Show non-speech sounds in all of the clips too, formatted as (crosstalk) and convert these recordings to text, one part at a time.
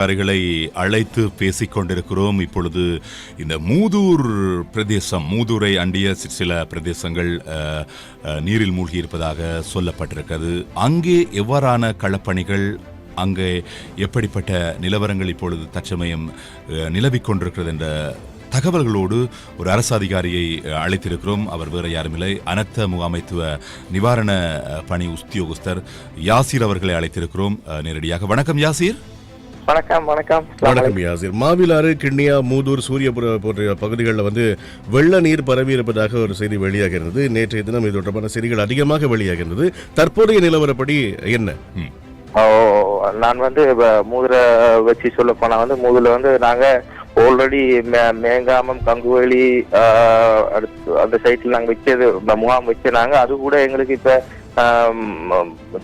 அதிகாரிகளை அழைத்து பேசிக் கொண்டிருக்கிறோம். இப்பொழுது இந்த மூதூர் பிரதேசம் மூதூரை அண்டிய சில பிரதேசங்கள் நீரில் மூழ்கி இருப்பதாக சொல்லப்பட்டிருக்கிறது. அங்கே எவ்வாறான களப்பணிகள் அங்கே எப்படிப்பட்ட நிலவரங்கள் இப்பொழுது தற்சமயம் நிலவிக் கொண்டிருக்கிறது என்ற தகவல்களோடு ஒரு அரசு அதிகாரியை அழைத்திருக்கிறோம். அவர் வேறு யாருமில்லை. அனர்த்த முகாமைத்துவ நிவாரண பணி உத்தியோகஸ்தர் யாசீர் அவர்களை அழைத்திருக்கிறோம். நேரடியாக வணக்கம் யாசீர். வணக்கம் வணக்கம். வணக்கம் யாசிர். மாவிலாறு கிண்ணியா மூதூர் சூரியபுர போன்ற பகுதிகளில் வந்து வெள்ள நீர் பரவி இருப்பதாக ஒரு செய்தி வெளியாகிறது. நேற்றைய தினம் இது தொடர்பான செய்திகள் அதிகமாக வெளியாகிறது. தற்போதைய நிலவரப்படி என்ன? நான் வந்து மூதுர வச்சு சொல்ல போனா வந்து மூதுல வந்து நாங்க ஆல்ரெடி மேங்காமம் அடுத்து அந்த சைட்ல நாங்க வச்சது முகாம் வச்சனாங்க அது கூட எங்களுக்கு இப்ப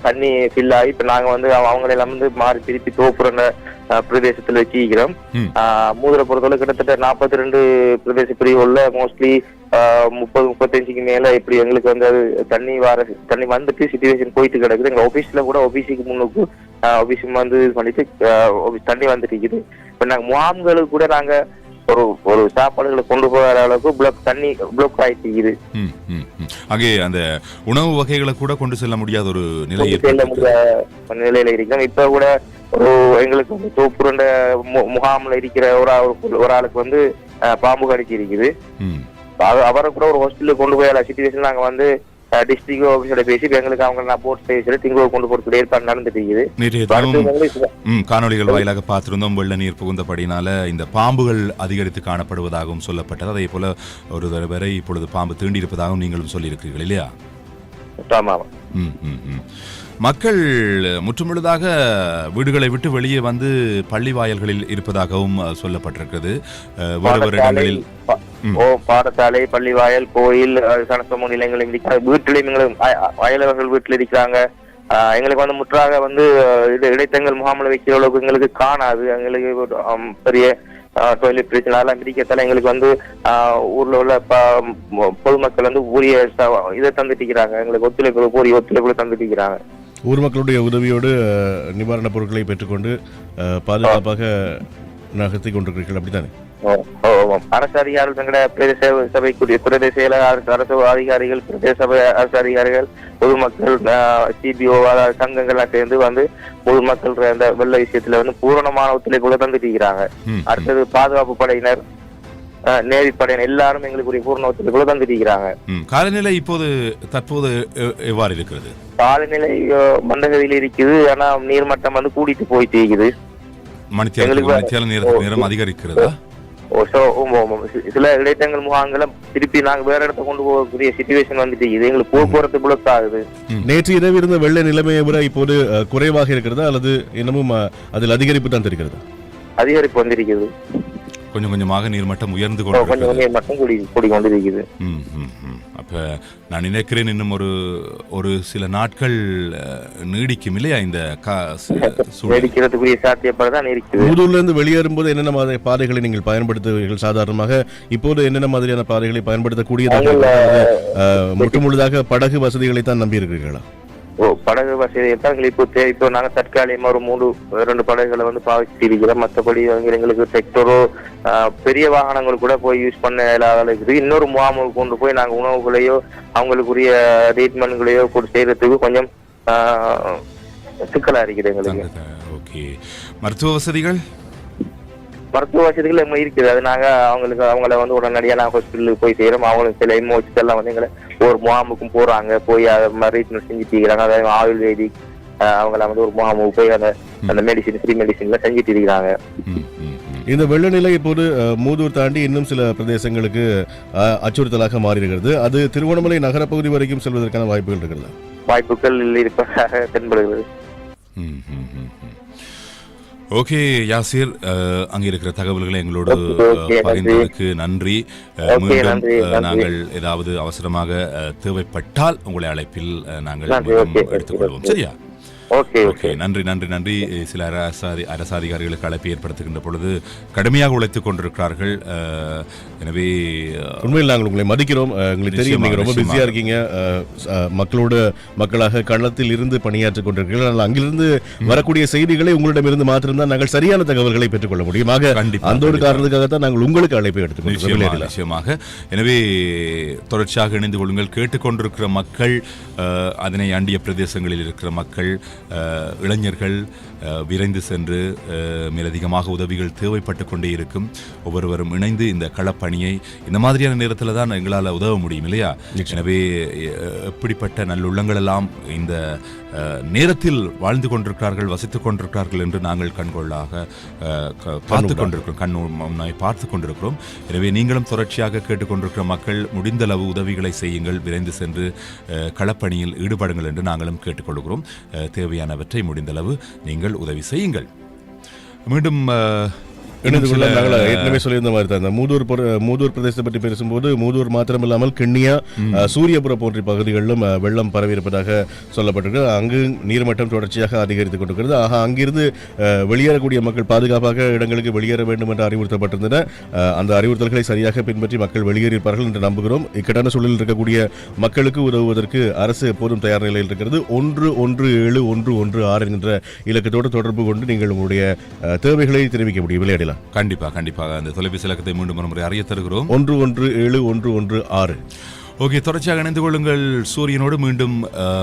தண்ணி ஃபில் ஆகி இப்ப நாங்க வந்து அவ- அவங்களெல்லாம் வந்து மாறி திருப்பி தோப்புற பிரதேசத்துல வச்சிருக்கிறோம். ம். மூதுரை பொறுத்தவரை கிட்டத்தட்ட நாற்பத்தி ரெண்டு பிரதேச பிரிவுள்ள மோஸ்ட்லி முப்பது முப்பத்தஞ்சுக்கு மேல இப்படி எங்களுக்கு வந்து அது தண்ணி வர தண்ணி வந்துட்டு சுச்சுவேஷன் போயிட்டு கிடக்குது. எங்க ஆபீஸ்ல கூட ஆபீஸுக்கு முன்னுக்கு ஆபீஸ் வந்து இது பண்ணிட்டு தண்ணி வந்துட்டு இருக்குது. இப்ப நாங்க முகாம்களுக்கு கூட நாங்க ஒரு ஒரு சாப்பாடுகளை கொண்டு போகிற அளவுக்கு பிளாக் தண்ணி பிளாக் ஆயிட்டு. அங்கே அந்த உணவு வகைகளை கூட கொண்டு செல்ல முடியாத ஒரு நிலை செல்ல முடியாத நிலையில இருக்கிறோம் இப்ப கூட ஒரு எங்களுக்கு வந்து தோப்புருண்ட முகாம்ல இருக்கிற ஒரு ஒரு ஆளுக்கு வந்து பாம்பு கடிச்சு இருக்குது. அவரை கூட ஒரு ஹாஸ்பிட்டலுக்கு கொண்டு போய் சுச்சுவேஷன் நாங்க வந்து டிஸ்ட்ரிக்ட் ஆஃபீஸோட பேசி எங்களுக்கு அவங்க நான் போட்டு பேசி திங்களூர் கொண்டு போறதுக்கு ஏற்பாடு நடந்துட்டு காணொளிகள் வாயிலாக பார்த்திருந்தோம். வெள்ள நீர் புகுந்தபடினால இந்த பாம்புகள் அதிகரித்து காணப்படுவதாகவும் சொல்லப்பட்டது. அதே போல ஒரு தடவை இப்பொழுது பாம்பு தீண்டி இருப்பதாகவும் நீங்களும் சொல்லியிருக்கிறீர்கள் இல்லையா? ஆமா. ம், ம், ம். மக்கள் முற்றுமுழுதாக வீடுகளை விட்டு வெளியே வந்து பள்ளி வாயல்களில் இருப்பதாகவும் சொல்லப்பட்டிருக்கிறது. ம். ஓ பாடசாலை பள்ளிவாயல் கோயில் சனசமூக நிலையங்கள் இருக்கிற வீட்டிலையும் அய- அயலவர்கள் வீட்டில் இருக்கிறாங்க. எங்களுக்கு வந்து முற்றாக வந்து இது இடைத்தங்கள் முகாமில் வைக்கிற அளவுக்கு எங்களுக்கு காணாது. எங்களுக்கு பெரிய டாய்லெட் பிரச்சனை அதெல்லாம் பிரிக்கிறதால எங்களுக்கு வந்து ஊர்ல உள்ள பொதுமக்கள் வந்து உரிய இதை தந்துட்டு இருக்கிறாங்க எங்களுக்கு ஒத்துழைப்பு போரிய ஒத்துழைப்பு தந்துட்டு இருக்கிறாங்க ஊர் மக்களுடைய உதவியோடு நிவாரணப் பொருட்களை பெற்றுக்கொண்டு பாதுகாப்பாக நகர்த்தி கொண்டிருக்கிறீர்கள் அப்படித்தானே. அரசு அதிகாரிகள் தங்கள பிரதேச சபைக்குரிய பிரதேச செயலர் அரசு அதிகாரிகள் பிரதேச சபை அரசு அதிகாரிகள் பொதுமக்கள் சிபிஓ சங்கங்கள்லாம் சேர்ந்து வந்து பொதுமக்கள் அந்த வெள்ள விஷயத்துல வந்து பூரணமான ஒத்துழைப்புகளை தந்துட்டு இருக்கிறாங்க. அடுத்தது பாதுகாப்பு படையினர் படையினர் எல்லாரும் எங்களுக்கு பூரண இருக்கிறாங்க ம். காலநிலை இப்போது தற்போது எவ்வாறு இருக்கிறது? காலநிலை மந்தகதியில் இருக்குது. ஆனா நீர்மட்டம் வந்து கூடிட்டு போயிட்டு இருக்குது நேரம் அதிகரிக்கிறதா? சில இடைத்தங்கள் முகாம்களை திருப்பி நாங்க வேற இடத்த கொண்டு போகக்கூடிய சுச்சுவேஷன் வந்துட்டு இது எங்களுக்கு போக்குவரத்து பிளக் ஆகுது நேற்று இரவு இருந்த வெள்ள நிலைமையை விட இப்போது குறைவாக இருக்கிறதா? அல்லது இன்னமும் அதில் அதிகரிப்பு தான் தெரிகிறது? அதிகரிப்பு வந்திருக்குது கொஞ்சம் கொஞ்சமாக நீர்மட்டம் உயர்ந்து ஓ, கொஞ்சம் கொண்டிருக்கிறது. கொஞ்சம் மட்டும் கூடி கூடி கொண்டு ம். அப்ப நான் நினைக்கிறேன் இன்னும் ஒரு ஒரு சில நாட்கள் நீடிக்கும் இல்லையா இந்த வெடிக்கிறதுக்குரிய (laughs) சாத்தியப்பாடு தான் இருக்குது. மூதூர்ல இருந்து வெளியேறும்போது என்னென்ன மாதிரி பாதைகளை நீங்கள் பயன்படுத்துவீர்கள்? சாதாரணமாக இப்போது என்னென்ன மாதிரியான பாதைகளை பயன்படுத்தக்கூடியதாக? அஹ், முற்றுமுழுதாக படகு வசதிகளை தான் நம்பி இருக்கிறீர்களா ஓ படகு வசதி தான் எங்களுக்கு இப்போ தே- இப்போ நாங்க தற்காலிகமா ஒரு மூணு ரெண்டு படகுகளை வந்து பாவிச்சிருக்கிறோம். மற்றபடி எங்களுக்கு செக்டரோ பெரிய வாகனங்கள் கூட போய் யூஸ் பண்ண இல்லாத இருக்குது. இன்னொரு முகாமுக்கு கொண்டு போய் நாங்க உணவுகளையோ அவங்களுக்குரிய ட்ரீட்மெண்ட்களையோ கூட செய்யறதுக்கு கொஞ்சம் சிக்கலாக சிக்கலா இருக்குது எங்களுக்கு. ஓகே. மருத்துவ வசதிகள்? மருத்துவ வசதிகள் நம்ம இருக்குது. அது அவங்களுக்கு அவங்கள வந்து உடனடியா நான் ஹாஸ்பிட்டலுக்கு போய் செய்யறோம் அவங்களுக்கு சில எல்லாம் வந்து எங்களை ஒரு முகாமுக்கும் போறாங்க. போய் அதை ட்ரீட்மெண்ட் செஞ்சுட்டு இருக்கிறாங்க. அதாவது ஆயுர்வேதிக் அவங்கள வந்து ஒரு முகாமுக்கு போய் அந்த அந்த மெடிசின் ஃப்ரீ மெடிசின்ல செஞ்சுட்டு இருக்கிறாங்க. இந்த வெள்ள நிலை இப்போது மூதூர் தாண்டி இன்னும் சில பிரதேசங்களுக்கு அச்சுறுத்தலாக மாறியிருக்கிறது. அது திருவண்ணாமலை நகரப்பகுதி வரைக்கும் செல்வதற்கான வாய்ப்புகள் இருக்கிறது? வாய்ப்புகள் இருப்பதாக (laughs) தென்படுகிறது. ஓகே யாசிர் அங்கே இருக்கிற தகவல்களை எங்களோடு பகிர்ந்ததற்கு நன்றி மீண்டும். நாங்கள் ஏதாவது அவசரமாக தேவைப்பட்டால் உங்களை அழைப்பில் நாங்கள் எடுத்துக்கொள்வோம். சரியா ஓகே ஓகே நன்றி நன்றி நன்றி. சில அரசாதி அரசாதிகாரிகளுக்கு அழைப்பு ஏற்படுத்துகின்ற பொழுது கடுமையாக உழைத்துக் கொண்டிருக்கிறார்கள். எனவே உண்மையில் நாங்கள் உங்களை மதிக்கிறோம். எங்களுக்கு தெரியும். நிச்சயமாக, நீங்க ரொம்ப நிச்சயமாக. பிஸியா இருக்கீங்க மக்களோட மக்களாக களத்தில் இருந்து பணியாற்றிக் கொண்டிருக்கிறீர்கள். ஆனால் அங்கிருந்து வரக்கூடிய செய்திகளை உங்களிடமிருந்து மாத்திரம்தான் நாங்கள் சரியான தகவல்களை பெற்றுக்கொள்ள முடியும். கண்டிப்பா, அந்த ஒரு. காரணத்துக்காகத்தான் நாங்கள் உங்களுக்கு அழைப்பை எடுத்துக்கொண்டோம் நிச்சயமாக நிச்சயமாக. எனவே தொடர்ச்சியாக இணைந்து கொள்ளுங்கள். கேட்டுக்கொண்டிருக்கிற மக்கள் அதனை அண்டிய பிரதேசங்களில் இருக்கிற மக்கள் இளைஞர்கள் விரைந்து சென்று மேலதிகமாக உதவிகள் தேவைப்பட்டு கொண்டே இருக்கும். ஒவ்வொருவரும் இணைந்து இந்த களப்பணியை இந்த மாதிரியான நேரத்தில் தான் எங்களால் உதவ முடியும் இல்லையா? எனவே எப்படிப்பட்ட நல்லுள்ளங்கள் எல்லாம் இந்த நேரத்தில் வாழ்ந்து கொண்டிருக்கிறார்கள் வசித்துக் கொண்டிருக்கிறார்கள் என்று நாங்கள் கண்கொள்ளாக பார்த்து கொண்டிருக்கிறோம். கண் பார்த்து கொண்டிருக்கிறோம். எனவே நீங்களும் தொடர்ச்சியாக கேட்டுக்கொண்டிருக்கிற மக்கள் முடிந்தளவு உதவிகளை செய்யுங்கள் விரைந்து சென்று களப்பணியில் ஈடுபடுங்கள் என்று நாங்களும் கேட்டுக்கொள்கிறோம். அஹ், தேவையானவற்றை முடிந்தளவு நீங்கள் உதவி செய்யுங்கள். மீண்டும் இணைந்து கொள்ள ஏற்கனவே சொல்லியிருந்த மாதிரி தான் மூதூர் மூதூர் பிரதேசத்தை பற்றி பேசும்போது மூதூர் மாத்திரமில்லாமல் கிண்ணியா அஹ், சூரியபுரம் போன்ற பகுதிகளிலும் வெள்ளம் பரவியிருப்பதாக சொல்லப்பட்டிருக்கு. அங்கு நீர்மட்டம் தொடர்ச்சியாக அதிகரித்துக் கொண்டிருக்கிறது. ஆக அங்கிருந்து வெளியேறக்கூடிய மக்கள் பாதுகாப்பாக இடங்களுக்கு வெளியேற வேண்டும் என்று அறிவுறுத்தப்பட்டிருந்தன. அந்த அறிவுறுத்தல்களை சரியாக பின்பற்றி மக்கள் வெளியேறியிருப்பார்கள் என்று நம்புகிறோம். இக்கட்டான சூழலில் இருக்கக்கூடிய மக்களுக்கு உதவுவதற்கு அரசு எப்போதும் தயார் நிலையில் இருக்கிறது. ஒன்று ஒன்று ஏழு ஒன்று ஒன்று ஆறு என்ற இலக்கத்தோடு தொடர்பு கொண்டு நீங்கள் உங்களுடைய தேவைகளை தெரிவிக்க முடியும். விளையாடலாம். கண்டிப்பாக கண்டிப்பாக அந்த தொலைபேசி இலக்கத்தை மீண்டும் ஒரு முறை அறிய தருகிறோம். ஒன்று ஒன்று ஏழு ஒன்று ஒன்று ஆறு. ஓகே தொடர்ச்சியாக இணைந்து கொள்ளுங்கள். சூரியனோடு மீண்டும்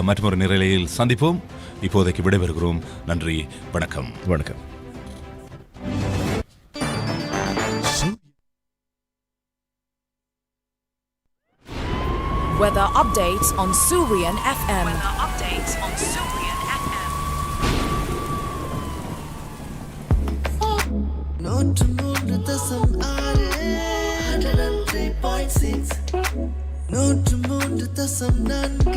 மற்றொரு நிரலையில் சந்திப்போம். இப்போதைக்கு விடைபெறுகிறோம். நன்றி வணக்கம். வணக்கம். Weather updates on Surian FM. Weather updates on Surian நூற்று மூன்று தசம் ஆறு. த்ரீ பாயிண்ட் சிக்ஸ் நூற்று மூன்று தசம் நான்கு